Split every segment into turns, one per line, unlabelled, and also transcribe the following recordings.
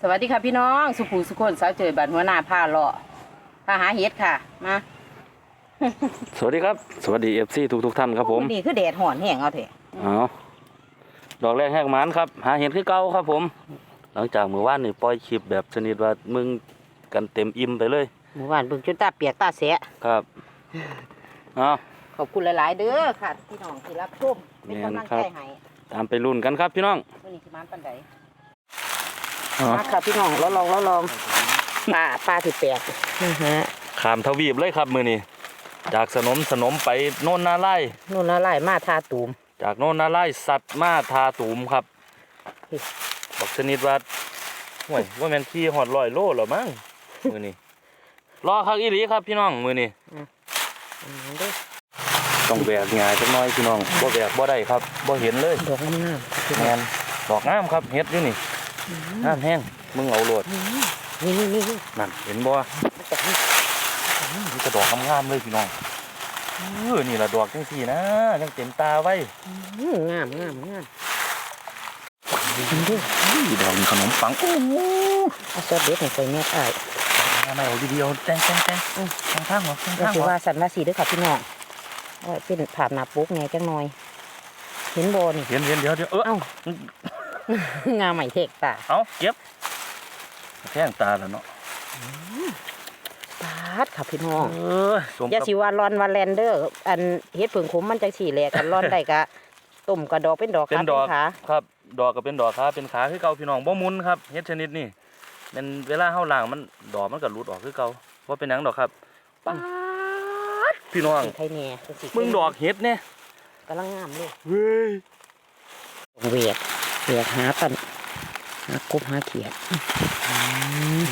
สวัสดีค่ะพี่น้อง สุภูสุคนสาวเจอบันหัวหน้าผ้าเลาะผ้าหาเฮ็ดค่ะ มา
สวัสดีครับ สวัสดีเอฟซีทุกทุกๆท่านครับผม
นี่คือแดดห่อนแห้งเอาเถอะ
อ๋อดอกแรกแหกหมันครับ หาเห็ดคือเก่าครับผม หลังจากเมื่อวานนี่ปล่อยคลิปแบบชนิดว่ามึงกันเต็มอิ่มไปเลย
เมื่อวานเบิ่งจนตาเปียกตาแสะ
ครับเอ๋อ
ขอบคุณหลาย ๆ เด้อค่ะพี่น้องที่รับชมเป็นกำลัง
แม่นครั
ใจ
บ
ให้
ตามไปรุ่นกันครับพี่น้อง
วันนี้สิมานปันใด
อ๋อ
มาค่ะพี่น้องเราลองเราลองปลาปลาที่แปลกนะฮะ
ขามทวีปเลยครับมือนี้จากสนมสนมไปโน่นนาไล่
นู่นละลายมาทาตูม
จากโน่นนาไล่สัตว์มาทาตูมครับ
เฮ้ย
บอกชนิดว่าห่วยว่าแมนขี่หอดลอยโลหรอมั้งมือนี้รอคักอีหลีครับพี่น้องมือนี้
อืมเด้อ
ต้องแบกงายจักหน้อยพี่น้องบ่แบกบ่ได้ครับบ่เห็นเลย
ดอกงามๆพี่
แม
น้อง
นดอกงามครับเฮ็ดอยู่นี่ งามแห้งมึงเอาโลด
นี่นี่นี่นี่
นั่นเห็นบ่
มันจะนี่
นี่ก็ดอกงามๆเลยพี่น้องเออนี่ล่ะดอกจังซี่นะยังเต็มตาไว้
อืมงามงามงามเด้อ
อุ้ยดอกนี่ขนมปังโอ้โห
เอาซอสเด็ดให้ใส่แม่อ้าย
มาเอาดีๆเอาแตงแตงแตง
อืม
ทางข้างหัวทาง
แล้ว
ข้าง
สิ
หัว
ว่าสันว่าสีเด้วยค่ะพี่น้องเอาไว้เป็นภาพหน้าปุ๊กแหน่จังหน่อย เห็นโบนี่
เห็นเห็นเดี๋ยวเดี๋ยวเออ
เอ้า งามใหม่เทกตา
เอาเก็บแท่งตาแล้วเนาะ
ปาดค่ะพี่น้อง
เออสม
อย่า
กับ
สิว่าร้อนว่าแลนเดอร์ อันเฮ็ดผึ่งขมมันจังสีแหลกกันร้อนได้กะตุ่มกระดอกเป็นดอก
เป็น
ขา
ดอก
ขา
ครับ ดอกก็เป็นดอกขาเป็นขาคือเก่าพี่น้องบ่มุนครับเฮ็ดชนิดนี้เป็นเวลาเฮาล้างมันดอกมันก็หลุดออกคือเก่าบ่เป็นหยังดอกครับป๊าดพี่น้อง
เป็นไทยแหน่จังสิ
มึงดอกเฮ็ดเนี่ย
กำลังงามเลย
เว้ย
เวียด เวียดหาตันหากบหาเขียดอืม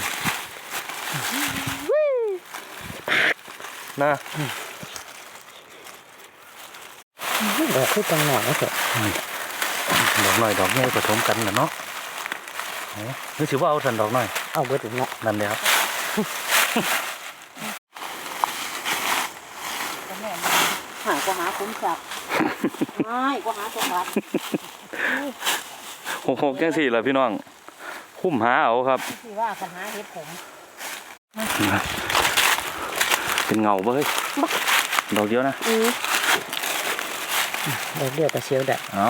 นะ
ดอกคือจังหน่อยนะเถอะ
ดอกน้อยดอกใหญ่ผสมกันน่ะเนาะโอ้นึกสิว่าเอาทันดอกน้อย
เอาเบิดถึงเนาะ
นั่นเลยครับ
หาก็หาคุ้มสักไม่ก็หาสมบัติ
หกหกจังสี่ล่ะพี่น้องคุ้มหาเอาครับ
ที่ว่าคันหาเฮ็ดผม
เป็นเงาเบ้ยดอกเดียวนะ
อือดอกเดียวก็เสียวได้
เอา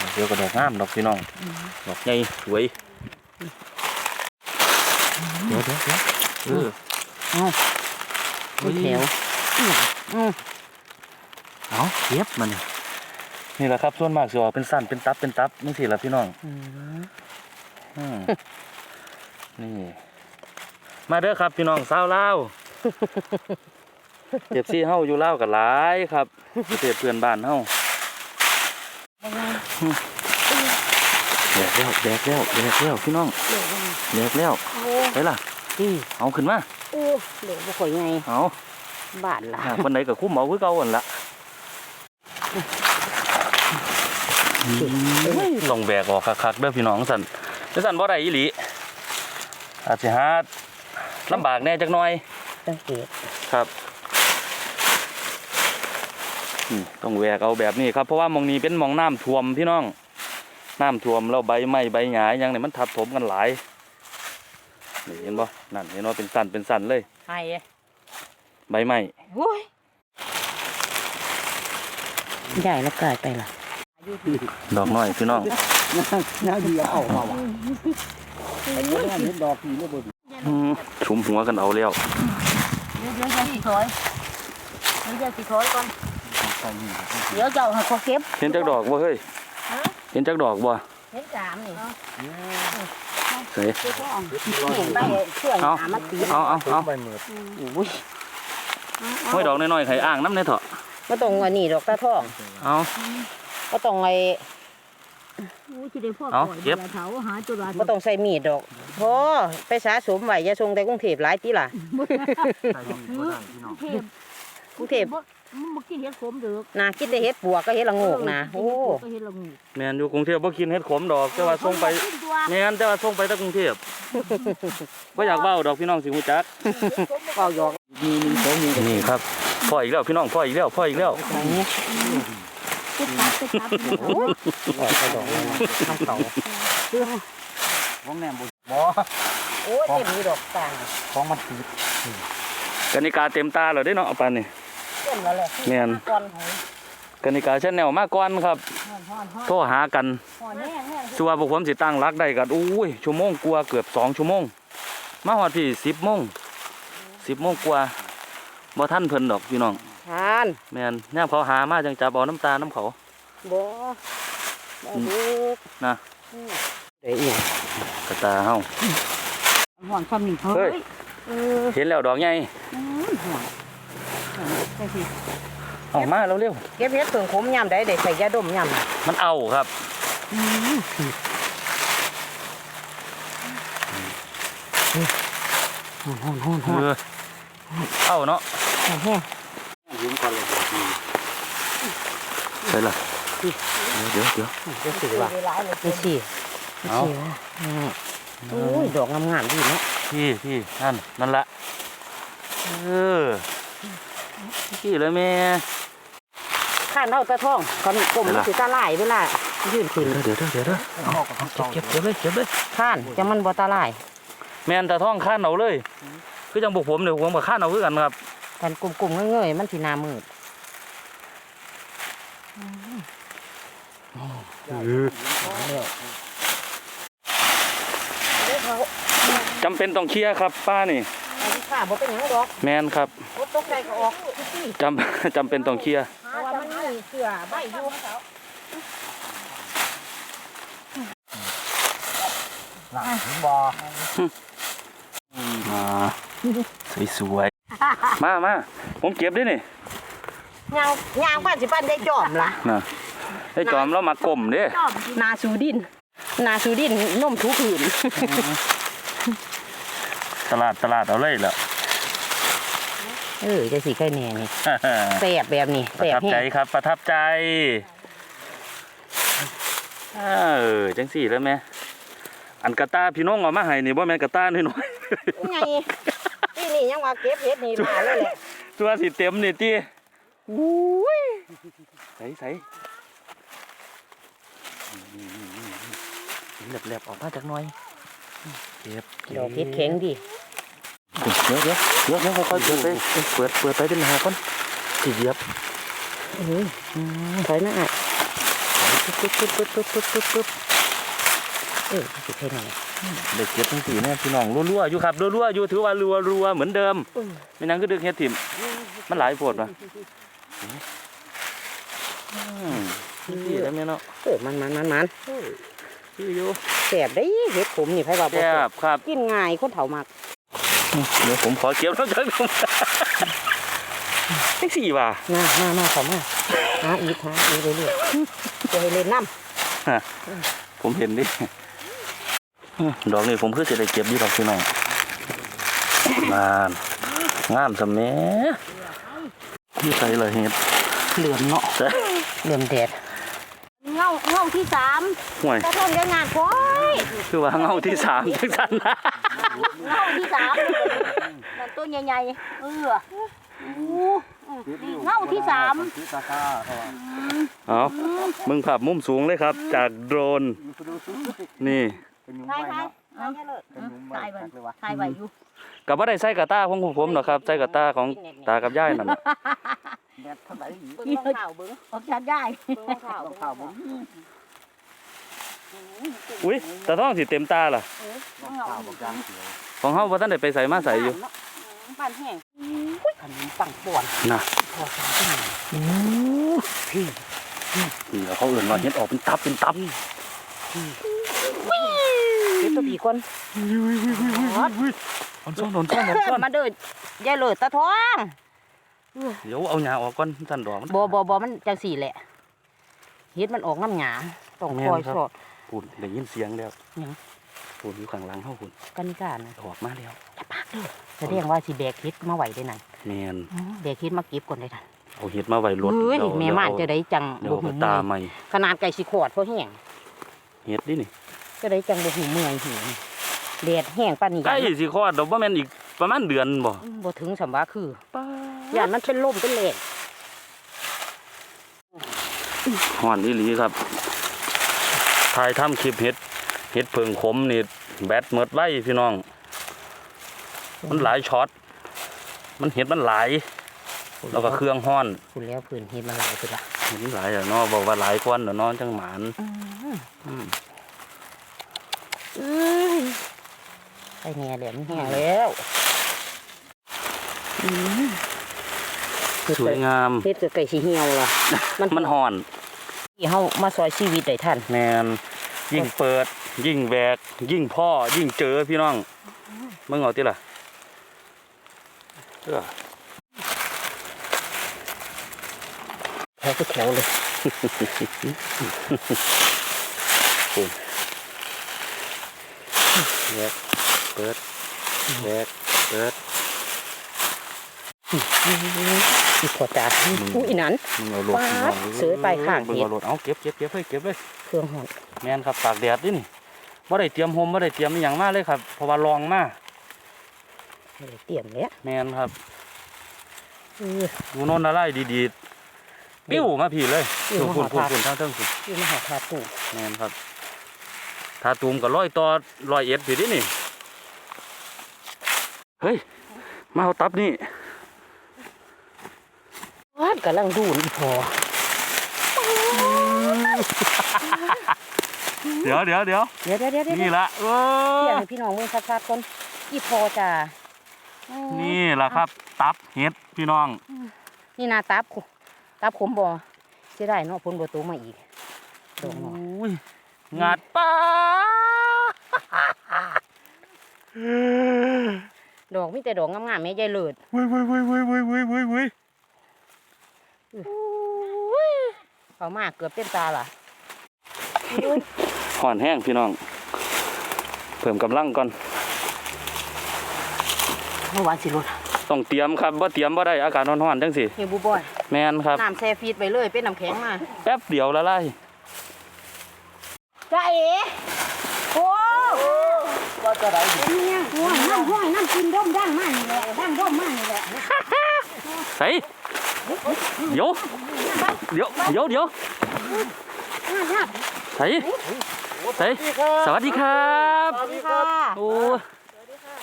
ดอกเดียวก็ดอกงามดอกพี่น้องดอกใหญ่สวยเดี๋ยวเดี๋ยวเดี๋ยวเออ
เป็นแถวอือ
เอาเก็บมันนี่ นี่แหละครับส่วนมากสิออกเป็นสั้นเป็นตับเป็นตับนี่สิล่ะพี่น้อง
อือ
อืมนี่ มาเด้อครับ พี่น้องสาวลาวเจ็บซี่เฮาอยู่ลาวกับหลายครับประเทศเพื่อนบ้านเฮาแดกแล้วแดกแล้วแดกแล้วพี่น้องแดกแล้ว
โอ้
ไปล่ะ
อือ
เอาขึ้นมา
โอ้เหลือบ่ค่อยไง
เอา
บ้านล่ะ
หาคนไหนก็คุ้มเอาคือเก่าหั่นละเฮ้ย ต้องแบกออกคักๆเด้อพี่น้องสั่นแต่สั่นบ่ได้อีหลีอาจสิหาลำบากแน่จักหน่อย
สังเกต
ครับอืมต้องแหวกเอาแบบนี้ครับเพราะว่าหมองนี้เป็นหมองน้ำท่วมพี่น้องน้ำท่วมแล้วใบไม้ใบหญ้าอยังเนี่ยมันทับถมกันหลายนี่เห็นบ่นั่นเห็นว่าเป็นสันเป็นสันเลย
ให้
ใบไม้
โอ้ยใหญ่แล้วกลายไปล่ะ
ดอกน้อยพี่น้อง
น่าดีเอามาว่ะไอ้คนนั้นเห็นดอกผีเลยบ่ดี
อืมชุมหัวกันเอาแล้ว
เดี๋ยวเดี๋ยวจะสิถอยเดี๋ยวจะสิถอยก่อน
ใส่นี่
เดี๋ยวเจ้าให้เขาเก็บ
เห็นจักดอกบ่เฮ้ย
ฮะ
เห็นจักดอกบ่
เห็นสามนี่
เฮ้ย
เห็นไปช่วย
เอา
หามาตี
เอาเอาเอา
ใบเหมือด
อุ้ย
ห้อยดอกน้อยๆไข่อ่างน้ำในเถอะ
ก็ต้องอันนี้ดอกตาทอง
เอา
ก็ต้องไอ้
อู้สิได้พ่อ
เอา
ปล่อย
เก็บ
วลาเถาหาจุฬา
ก็ต้องใส่มีดดอกพอไปสะสมไว้อย่าส่งแต่กรุงเทพหลายตีล่ะ
ใส่นี่บ่ได้พี่น้อง
เทพ
กรุงเทพ
บ่มันบ่กินเห็ดขมเด้อ
นะคิดได้เฮ็ดปวกก็เฮ็ดละโงกนะโอ้
ก็เห็ดละงู
แม่นอยู่กรุงเทพบ่กินเฮ็ดขมดอกแต่ว่าส่งไป
กินตัว
แม่นแต่ว่าส่งไปแตะกรุงเทพบ่อยากเว้าดอกพี่น้องสิฮู้จัก
เป่าหยอก
มีมีสองมี
นี่ครับพ่ออีกแล้วพี่น้องพ่ออีกแล้วพ่ออีกแล้ว
อย่า งนี้
ติดตาติดตา
โอ้ยปล่อยไปดอกเลยนะทำเขา
ของแหนมบ่บ่
โอ้ยเต็มมีดอกต่าง
ของมันติด
กนิกาเต็มตาเลยได้เนาะเอาปานนี่
เต็มแล้วแหละ
แม่น
ก้อนหอย
กนิกาชาแนลมาก่อนครับ
ฮ้อนฮ้อนฮ้อน
โทรหากัน
ฮ้อนแห้งแห้ง
สัวาพวกผมสิตั้งรักได้กันอุ้ยชั่วโมงกว่าเกือบสองชั่วโมงมาฮอดพี่สิบโมงสิบโมงกว่าบ่ท่านเพิ่นดอกพี่น้อง
ทาน
แม่นย่ามเขาหามาจังจับเอาน้ำตาน้ำเขา
บ่บ่ลูก
นะ
เดี๋ยวอีก
กระตาเฮา
ห่อนความหนีเฮ้
เฮ้ย
ย
เออ
เห็นแล้วดอกใหญ่
ห่อนใช่สิ
ออกมาแล้วเร็ว
เก็บเห็ดเพิ่งขมยามใดได้ใส่ยาดมยามน่ะ
มันเอาครับ
ฮ้อนฮ้อนฮ้อนฮ้อน
เออเอาเนาะ
แห้งแห้ง
ยืมก่อนเลยดี
ใช่ละเดี๋ยวเดี๋ยว
เดี๋ยวสิว่านี่สินี่
เอา
สิว่าอืมโอ้ยดอกงามๆดีเนาะ
พี่พี่นั่นนั่นละเออพี่เลยแม่
ข้านเอาตะท่องกันกลมมัน
ล่ะ
สิตาลายเวลายืนขึ้น
เดี๋ยวเดี๋ยวเดี๋ยวเดี๋ยว
ออกกับทั้งสอง
เก็บเก็บเลยเก็บเลย
ข้านจะมันบ่ตาลาย
แม่นตาท่องข้านเอาเลย คือจังบุกผมเดี๋ยวผมกับข้านเอาคือกันครับ
กันกลุ่มๆเงยๆมันสิหน้ามืด
จำเป็นต้องเคลียร์ครับป้านี่
อันนี้ข้าบ่เป็นหยังดอก
แมนครับ
บ่ตกใจก็ออกสิ
จำจำเป็นต้องเคลียร์
เพราะว่ามันมีเสือใบอยู่
หลังถึงบ่
มาสวยๆ มามาผมเก็บด้วยนี่
ยางยางบ้านสิบ้านได้จอมล่ะ
นะไอ้จอมเรามากลมเด้
จอมนาสูดิน นาสูดินนมถูผืน
ตลาดตลาดเอาเลยแหละ
เออจะสิใกล้แน่นี่แสบแบบนี้
ป
แส
ระ
บ
ทับ
แห้
ใจ
ง
ครับ ประทับใจเออจังสี่แล้วแม่อันกระตาพี่น้องเอามาให้นี่บ่แม่นกระตาน้อย
ไงปี นี่ยังว่าเก็บเห็ดนี่มาเลย
ตัวสีเต็มนี่ตีอุ้ยใส่ใส่แหลบๆออกมาจากหน่อยเก็บ
เก็บดกเห็ดแข็งดิ
เดี๋ยวเดี๋ยวเดี๋ยวเดี๋ยวค่อยๆเปิดไปเปิดเปิดไปเป็นหาก่อนสีเหยียบ
เฮ้ยใส่นะ
อะปึ๊บปึ๊บปึ๊บปึ๊บปึ๊บปึ๊บ
เออสิใกล้แน่
เด็กเก็บทั้งสี่แน่พี่น้องรัวๆอยู่ครับรัวๆอยู่ถือว่ารัวๆเหมือนเดิมไม่นั่งก็ดึกเฮ็ดถิ่มมันหลายโพดว่ะอืมพี่แล้วแม่เนาะ
เออมันมันมันมัน
พี่อยู่
แสบได้เห็ดผมนี่ไผว่าบ่
แซ่บครับ
กินง่ายคนเฒ่ามาก
เดี๋ยวผมขอเก็บแล้วจังผมไอ้สี่ว่ะ
มามามาเข้ามาหาอีกหาอีกเรื่อยๆจะให้เล่นน้ำ
ผมเห็นดิ ดอกนี้ผมคือจะได้เก็บอยู่ดอกพี่น้องงามงามสำเนีนี่ใส่เลยเห็ด
เหลื่อมเนาะ
ใส่
เหลื่อมแดด
เงาเงาที่สาม
ห่วย
ตะทนจะงานก้อย
คือว่าเงาที่สามจังสันนะ
เงาที่สามมันตัวใหญ่ๆเอออู้เงาที่สาม
ซื้อตาตาเขาว่า
เอามึงภาพมุมสูงเลยครับ จากโดรน
ดูดูดู
นี่
เป็นยุง
ใช่
ไว้
ใช่
เนาะ
เอา
เป็นยุงไว้
ตายไป
เลยวะ
ตายไปอยู่
กับว่าได้ใส่กระต้าของผมหรอกครับใส่กระต้าของตากับย่ายนั่นน่ะ
แดดเท่าไหร่อีก
เบิ่งรองเท้าเบิ่ง
ออกจากได้
เบิ่งรองเท้า
ต้อง
เบิ่ง
ข้าวผม
อุ้ยตาท้องสิเต็มตาล่ะ
ต้องข้าวบอกยางเขียว
ของเฮาบ่ทันได้ไปใส่มาใส่อยู่
บ้านแห้งอุ้ยขนมปังป่วน
น่ะ
พอสามที่
นี่เขาเอื่นว่าเฮ็ดออกเป็นตับเป็นตับ
เก็บ ตัวผีก่อน
อ่อนซ่อนอ่อนซ่อนอ่อนซ่อน
มาเด้อยายเลยตะท้อง
เดี๋ยวเอาหญ้าออกก่อนสั่นดอกมัน
บ่บ่บ่มันจังสี่แหละเฮ็ดมันออกน้ำหยาต้อง
แม่
คอยสอด
ปุ่นได้ยินเสียงแล้วปุ่นอยู่ข้างหลังเฮาปุ่น
กันนิการนะ
ออกมาแล้ว
แสดงว่าสิแบกเฮ็ดมาไหวได้นั่น
แม่น
แบกเฮ็ดมาเก็บก่อนได้นั่น
เอาเฮ็ดมาไว้รถ
เฮ้ย
เดี๋ยว
แม่ม่านจะได้จัง
ดว
บ่
เอา
หู
ไป
เมื่
ตาใหม่
ขนาดไก่สิขอดเพราะแห้ง
เฮ็ดดินี่
จะได้จังบ่หูเมื่อยหิวแดดแห้งปานนี้
ใกล้สิคลอดดอกบ่แม่นอีกประมาณเดือนบ่
อืมบ่ถึงสำว่าคืออย่านมันเป็นลมเป็นแหลก
ฮ้อนอีหลีครับถ่ายทำคลิปเฮ็ดเห็ดเพิงขมนี่แบตเมิดไว้พี่น้อง มันหลายช็อต มันเห็ดมันหลายแล้วก็เครื่องห้อน
คุณแล้วพื้นเห็ดมาหลายคือละ
เห็ดมันหลายอะเนาะบอกว่าหลายกวนเดี๋ยวเนาะจังหมาน อืม
ไอแหน่เหลือมแห้งแล้วเฮ็ด
สวยงาม
เฮ็ดกับไก่สีเหี่ยวล่ะมัน
มันห่อน
ที่เฮามาซอยชีวิตได้ท่าน
แมนยิ่งเปิด ยิ่งแวกยิ่งพ่อ ยิ่งเจอพี่น้องมึงเอาติล่ะเออ
แถวก็แถวเลย
แวก เปิดแวกเปิด
อีขอจานอุ้ยนั้น
มึงเอาลง
ป๊าดเสือไปข้าง
มึง
เห็ด
เอาลงเอาเก็บเก็บเก็บเลยเก็บเลย
เครื่องหอน
แมนครับตากแดดดินี่บ่ได้เตรียมโฮมบ่ได้เตรียมอหย่างมากเลยครับเพราะว่าลองมา
ไม่ได้เตรียมแล้ว
แมนครับ
เออ
ดูโนนอะไรดีๆปิ้วมาพี่เลย
ปิ้ว
พุ่น
มา
พุ่น
หา
พุ่น
ทา
พุ่นทั้งเทั้งพุ่น
ที่มหาธาตุ
แมนครับถ้าตูมกับร้อยต่อร้อยเอ็ดพี่ดินี่ เฮ้ย มาเอาตับนี่
วาดกำลังดูนอีพอ
เดี๋ยวเดี๋ยวเดี๋ยว
เดี๋ยวเดี๋ยวเดี๋ยวเดี๋ยว
นี่ละเอ
เรีย
อ
กให้พี่น้องเบิ่งชัดๆก่อนอีพอจ้าอ๋อ
นี่ละครับ ตับเห็ดพี่น้อง
นี่นาตับขตับขมบ่เสียดายเนาะผลบ่โตมาอีกดอกเนาะ
อุ้ยงาดป้า
ดอกมีแต่ดอกงามๆแม่ยายเลิศ
เว้ยเว้ยเว้ยเว้ยเว้ยเว้ยเว้ยเว้ย
เขามากเกือบเต็มตาล่ะ
ห่อนแห้งพี่น้อง เพิ่มกำลังก่อน
เมื่อวานสิรถ
ต้องเตรียมครับว่าเตรียมว่าได้อากาศร้อนๆจังสิ
เฮียบูบอย
แมนครับ
น้ำแช่ฟรีดไปเลยเป็นน้ำแข็งมา
แป๊บเดียวละลาย
จ้าเอ๋โอ้
ว่าจะได้
เนี่ยห้วยน้ำห้วยน้ำกินด้มดั้งมากนี่แหละดั้งด้มมากนี่แหละ
ใส่เดี๋ยวเดี๋ยวเดี๋ยวเดี๋ยวใส่ใส่สวัสดีครับ
สวัสดีค่ะ
โอ้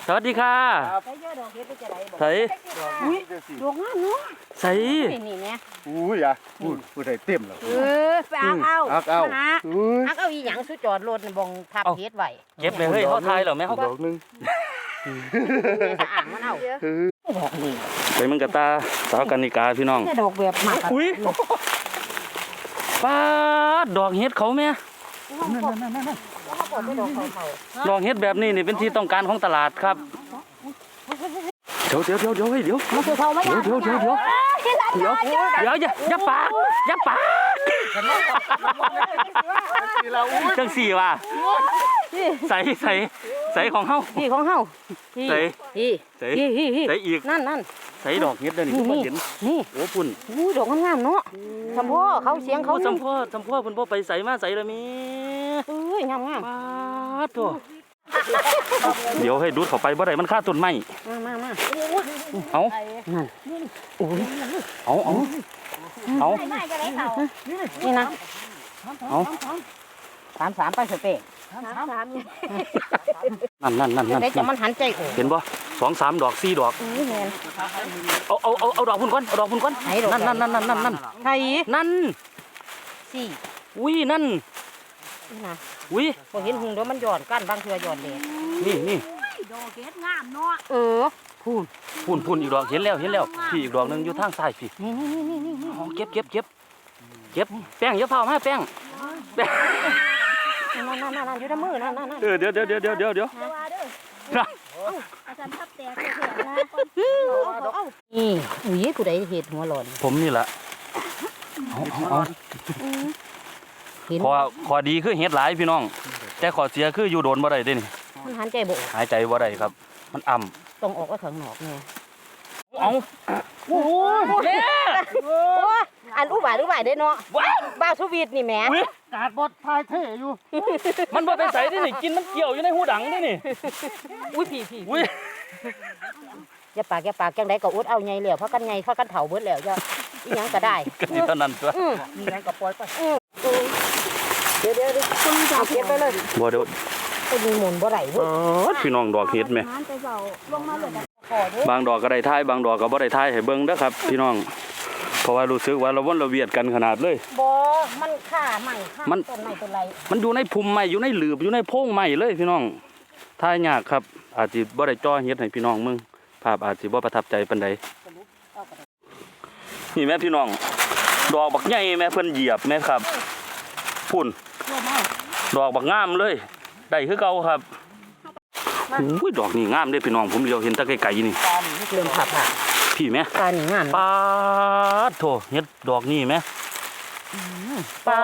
สวัสดีค่ะ
ใช้เยอะดอกเฮ็ดไปจะได้บอก
ใส่
ดอกงามเนาะ
ใส่
นี่นี่แม่
อุ้ยอะพูดพูดได้เต็มแล้ว
เออไปอักเอา
อักเอา
มาหา
อุ้ย
อักเอาอีหยังสุดจอดรถน่ะบองทับเฮ็ดไว้
เก็บเลยเฮ้ยเขาทายเหรอแม่เขา
ดอกหนึง
แม่สะอาดมันเอาดอกนี่
ไปมึงกับตาสาวกันนิกาพี่น้อง
แต่ดอกแบบมาก
อุ้ยป้าดดอกเห็ดเขาแม่
นั่นนั่นนั่นนั่นเขาบอกว่าดอกเขา
ดอกเห็ดแบบนี้นี่เป็นที่ต้องการของตลาดครับ เดี๋ยวเดี๋ยวเดี๋ยวเดี๋ยวเฮ้ยเดี๋ยว
เขาเขาไม่
เดี๋ยวเดี๋ยวเดี๋ยว เดี๋ยวเดี๋ยวเดี๋ยวอย่าอย่าปากอย่าปากจังสี่ว่ะใส่ใส่ใส่ของเฮา
พี่ของเฮาพี่
ใส่
พี่
ใส่
พี่พี่พี่
ใส่อีก
นั่นนั่น
ใส่ดอกเห็ดเด้อนี่
นี่
เพิ่น
นี่
เห็น
นี่
โอ้ปุ่น
อู้ดอกงามๆเนาะทำพ่อเขาเสียงเขา
เขาสัมพ่อสัมพ่อเพิ่นบ่ไปใส่มาใส่ละมี
เอ้ยงามงาม
ปาดตัว เดี๋ยวให้ดูดเข้าไปบ่ได้มันฆ่าต้นไม้
มามามา
เอา
นั่นโอ้ย
เอาเอาเอา
ไม่จะได้เขา
นี่นะ
เอา
สามสามไปสเปก
สามเนี่ย
นั่นนั่นนั่นนั่น
ได้จะมันหันใจโอ้
เห็นบ่สองสามดอกสี่ดอก
ยแมน
เอาเอาเอาเอาดอกพุ่นก่อนเอาดอกพุ่นก่อน
ไหนดอก
นั่นนั่นนั่นนั่นนั่นนั่น
ไทย
นั่น
สี่
อุ้ยนั่น
นี่นะ
อุ้ย
พอเห็นหุงเดี๋ยวมันหย่อนก้านบางเทือหย่อนเลย
นี่นี่
ดอกเกดงามเนาะ
เออพูน
พุ่นพุ่นอีกดอกเห็นแล้วเห็นแล้วพี่อีกดอกหนึงอยู่ทางซ้ายพี่
นี่นี่นี่นี่นี่
เอาเก็บเก็บเก็บเก็บแป้งอย่าเผามาแป้งแป้ง
นั่นนั่นนั่นนั่นอยู่ในมือนั่นนั่นนั่น
เออเดี๋ยวเดี๋ยวเดี๋ยวเดี๋ยวเดี๋ยวเดี๋ยว
เดี๋ยวว่าเด้อ
นะ
อาจารย์ทับแตกเถอะนะ
นี่อุ้ยผู้ใดเห็ดหัวหล่อน
ผมนี่แหละเอาเอาเอา
เห็น
ขอขอดีคือเฮ็ดหลายพี่น้อง แต่ขอเสียคืออยู่โดนบ่ได้เด้นี่
มันหันใจโบ
หายใจบ่ได้ครับ มันอ่ำ
ต้องออกก็ข้างนอกไง
เอา
โอ้โหโอ้ยอันอุบายอุบายได้เนาะ
ว้าว
บ้าวทวีตนี่แหม่
อุ๊ย
กาดบดพายเท่อยู่
มันบ่ไปใส่เด้นี่กินมันเกี่ยวอยู่ในหูดังเด้นี่
อุ้ยพี่พี่
อุ้ย
อย่าปากอย่าปากจังไดก็อุดเอาไงแล้วเพราะกันไงเพราะกันเถาเบิดแล้วอย่า อีหยังก็ได้
ก็สิเท่านั้นตัว
อือ
มีหยังกับปล่อยไป
อืออือเดี๋ยวเดี๋ยวเดี๋ยวคุณจะเอาเก็บไปเลย
บ่เดี๋ยว
ไปมีหมุนบ่ไหลเว้ย
เออพี่น้องดอกเห็ดไหม
มันไปเบาลงมาเลยนะขอเด้อบา
งดอกก็ได้ท้ายบางดอกก็บ่ได้ท้ายให้เบิ่งเด้อครับ พี่น้อง เพราะว่ารู้สึกว่าเราวนเราเวียดกันขนาดเลย
บ่มันฆ่าใหม่ฆ่า
มัน
ต้นใหม่ต้นไร
มันอยู่ในพุ่มไม้อยู่ในหลืบอยู่ในโพรงไม้เลยพี่น้องท้ายยากครับ อาจสิบ่ได้จ่อเฮ็ดให้พี่น้องมึงภาพอาจสิบ่ประทับใจปานใด นี่แม่พี่น้อง ดอกบักใหญ่แม่เพิ่นเหยียบแม่ครับพุ่น
ลงมา
ดอกบักงามเลยได้คือเก่าครับอุ้ยดอกนี่งามเด้พี่น้องผมเลียวเห็นแตะไกลๆนี่
ตอนเริ่มผ่าผ่า
พี่แม่
ตานี่งาม
ปาดโถเฮ็ดดอกนี่แม่ปา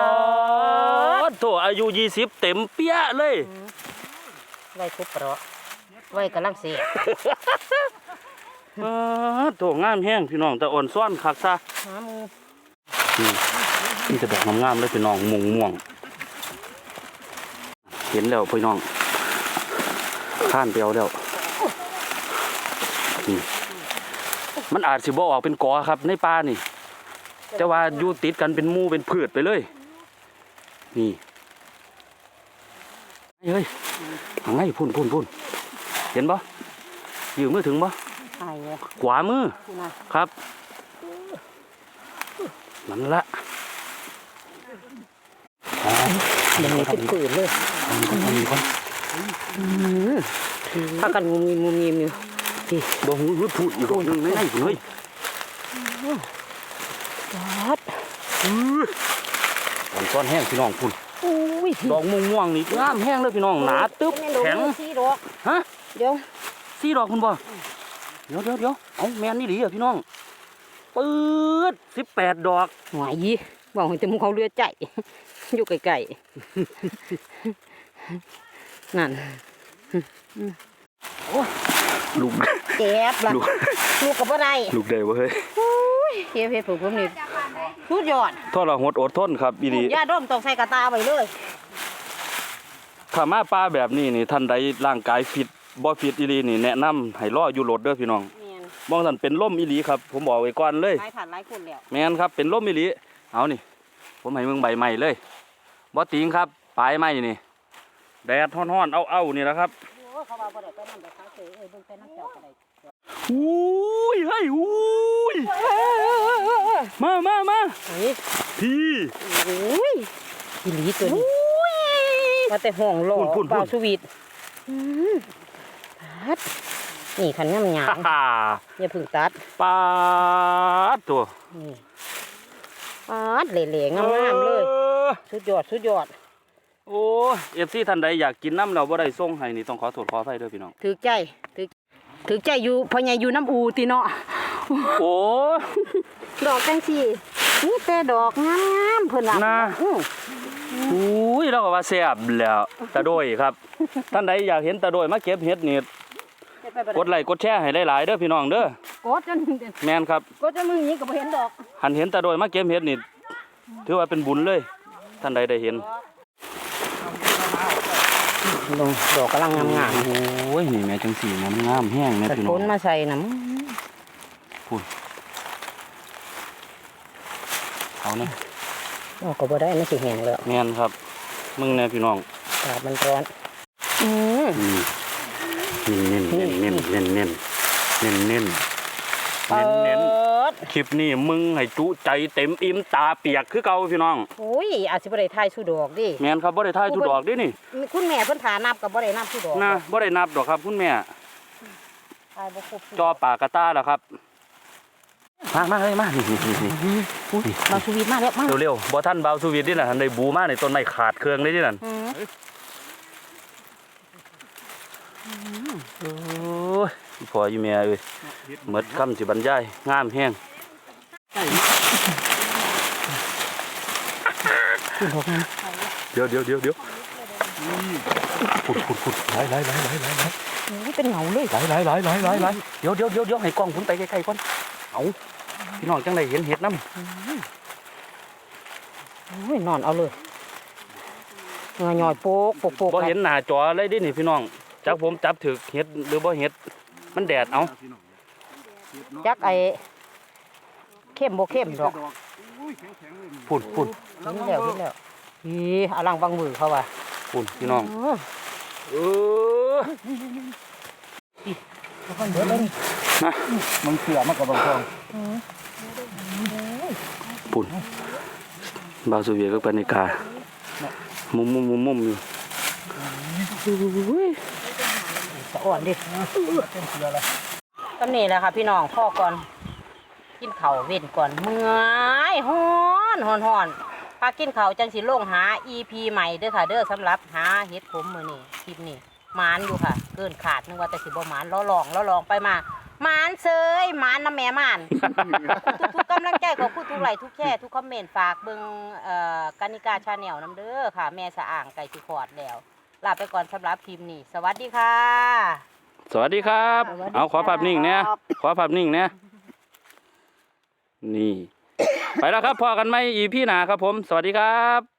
ดโถอายุ20เต็มเปี้ยเลย
ไว้ทุบเปราะไว้กำลังเสีย
ปาดโถงามแห้งพี่น้องแต่อ่อนซ้อนคักซะ
หามือ
นี่นี่จะดอกงามๆเลยพี่น้องม่วงม่วง เห็นแล้วพี่น้องข้านไปเอาแล้วนี่มันอาจสิบ่ออกเป็นกอครับ ในป่านี่ แต่ว่าอยู่ติดกันเป็นหมู่เป็นพืชไปเลย นี่เฮ้ยเอาไงพุ่นพุ่นพุ่นเห็นบ่ยืมมือถึงบ่
ไอ้เลย
ขวามือ
คุณนะครับ
นั่นละอ๋อ
เดี๋ยวนี้ขึ้นปืนเลย
อันนี้ก่อนอันนี้ก่อน
ถ้ากันงูมีงูมีมีที่
บ่หูรุดพูดอีกดอกหนึงในในพุ่นเฮ้ย
วัด
อ่อนซ้อนแห้งพี่น้องพุ่น
อุ้ย
ดอกม่วงม่วงๆนี่งามแห้งเลยพี่น้องหนาตึ๊บแข็ง
สีดอก
ฮะ
เดี๋ยว
สี่ดอกคุณบ่ เดี๋ยวเดี๋ยวเดี๋ยวเอาแมนนี่ดีอะพี่น้องปื๊ดสิบแปดดอก
หวายยี่บอกให้จมูกเขาเลือดใจอยู่ไกลๆนั่น
ลูก
เจ็บละ
ลูก
ลูกกับอะไร
ลูกได้เว้ย
เฮียเพชรผมนี่สุดยอด
ทรหดอดทนครับอีดี
ยาดมต้องใส่กระตาไว้เลย
ถ้ามาปลาแบบนี้นี่ท่านใดร่างกายฟิต บ่ฟิตอีหลีนี่แนะนำให้รออยู่รถเด้อพี่น้อง
เมียน
มองท่านเป็นล่มอีหลีครับ ผมบอกไว้ก่อนเลย
หลายผ่านหลายคนแล้ว
แม่นครับเป็นล่มอีหลีเอานี่ ผมให้มึงใบใหม่เลยบ่ติงครับปลายไม้นี่แดดฮ้อนๆเอาๆนี่แหละครับ
โอ้เขาว่าบ่ได้ไปนำไปค้าเฉยเอ้ยเบิ่งไปน้ำเจ้าก็ได้
อุ้ยเฮ้ยอุ้ยมามามา
เฮ้ย
พี่
โอ้ยอีหลีตัวนี้ว่าแต่ห้องหล่อ
พูนๆๆ
เบาสวีท อืมตัดนี่ขันงามหยา
ฮ่างฮ่า
อย่าเพึ่งตัด
ปาดตัว
นี่ตัดเหล่ๆงามๆเลย
ออ
สุดยอดสุดยอด
โอ้เอฟซีท่านใดอยากกินน้ำเราบ่ได้ส่งให้นี่ต้องขอโทษขออภัยเด้อพี่น้อง
ถือใจถือถือใจอยู่พ่อใหญ่อยู่น้ำอูติเนาะ
โอ้
ดอกจังสี่นี่แต่ดอกงามๆเพิ่นว่า
น่า
อื้อ
อุ้ยเราก็ว่าแซ่บแล้วตะโดยครับ ท่านใดอยากเห็นตะโดยมาเก็บเห็ดนี่
ไปไป
กดไลค์กดแชร์ให้หลายๆเด้อพี่น้องเด้อก
ดจน
แม่นครับ
กดจนมึงนี้ก็บ่เห็นดอก
หันเห็นตะโดยมาเก็บเห็ดนี่ถือว่าเป็นบุญเลย ท่านใดได้เห็น
ดอกดอกกำลังงาม
โอ้ยนี่แม่จังสีมันงามแห้ง
ๆ
แม่
แต่
พี่น้
ฝ
อง
นมาใส่น่ะ
เอาเนี่ย
อ๋อก็บ่ได้มันสิแห้งแล้ว
แม่นครับ มึงเนี่ยพี่น้อง
อากาศมันร้อนอืม
อืมเน้นเน้นเน้นเน้นเน้นเน้นเน้นเน้น
เปิ
เน้นเน้น
ด
คลิปนี้มึงให้จุใจเต็มอิ่มตาเปียกคือเก่าพี่น้อง
อุ้ยอาจสิบ่ได้ทายสู้ดอกดิ
แม่นครับบ่ได้ทายทุกดอกเดินี่
คุณแม่เพิ่นถานับก็บ่ได้นับสู้ดอก
นะบ่ได้นับดอกครับ คุณแม่
ทายบ่ครบสู้
จอปากกระต้าแล้วครับ มามาเลยมานี่นี่นี่นี่
อุ้ยเราชีวิตมาแล้วมา
เร็วๆบ่ท่านเบาสวีทนี่น่ะทันได้บูมาในต้นไม้ขาดเครื่องเลยนี่นั่น
อืม
โอ้ยพออยู่แม่เอ้ยหมดคำสิบรรยายงามแฮง
คุณบอกนะ
เดี๋ยวเดี๋ยวเดี๋ยวเดี๋ยวขุดขุดขุดไหลไหลไหลไหลไหลไหล
อุ้ยเป็นเหงาเลย
ไหลไหลไหลไหลไหลไหลเดี๋ยวเดี๋ยวเดี๋ยวเดี๋ยวให้กล้องผมไปใกล้ๆก่อน เอาพี่น้องจังไดเห็นเห็ดน้ำ
อุ้ยนอนเอาเลยเงยหน่อยโปกโปกโปก
บ่เห็นหน้าจอเลยดินี่พี่น้องจักผมจับถึกเห็ดหรือบ่เห็ดมันแดดเอา
จักไอ้เข้มบ่เข้มดอก
พุ่นพุ่น
เห็นแล้วเห็นแล้วอีอลังบังมือเขาว่า
พุ่นพี่น้อง
เออ
เออ
เบิดแล้วนี่
นะ
มึงเสือมากกับบางทอง
ปุ่นบาวสุเวียก็ปานิกามุมมุมมุมมุมอยู่
สะอ่อนดิ
เป็นเสืออะไร
ตำนี่แหละค่ะพี่น้องพ่อก่อน กินข้าวเว้นก่อนเมื่อยฮ้อนฮ้อนฮ้อนพากินข้าวจังสิลงหา EP ใหม่เด้อค่ะ เด้อสำหรับหาเฮ็ดขมมื้อนี้คลิปนี้หมานอยู่ค่ะ เกินขาดนึกว่าแต่สิบ่หมานล้อลองล้อลองไปมา หมานเซยหมานน้ำแม่ม่าน ทุกๆกำลังใจขอบคุณทุกไลค์ทุกแชร์ทุกคอมเมนต์ฝากเบิ่งเอ่อกานิกาชาแนลน้ำเด้อค่ะ แม่สะอ่างไก่สิขอดแล้ว ลาไปก่อนสำหรับคลิปนี้ สวัสดีค่ะ
สวัสดีครับ
สวัสดี
เอาขอภาพนิ่งเนี่ย
ครับ
ขอภาพนิ่งเนี่ยนี่ ไปแล้วครับพอกันไหมอีพี่หนาครับผม สวัสดีครับ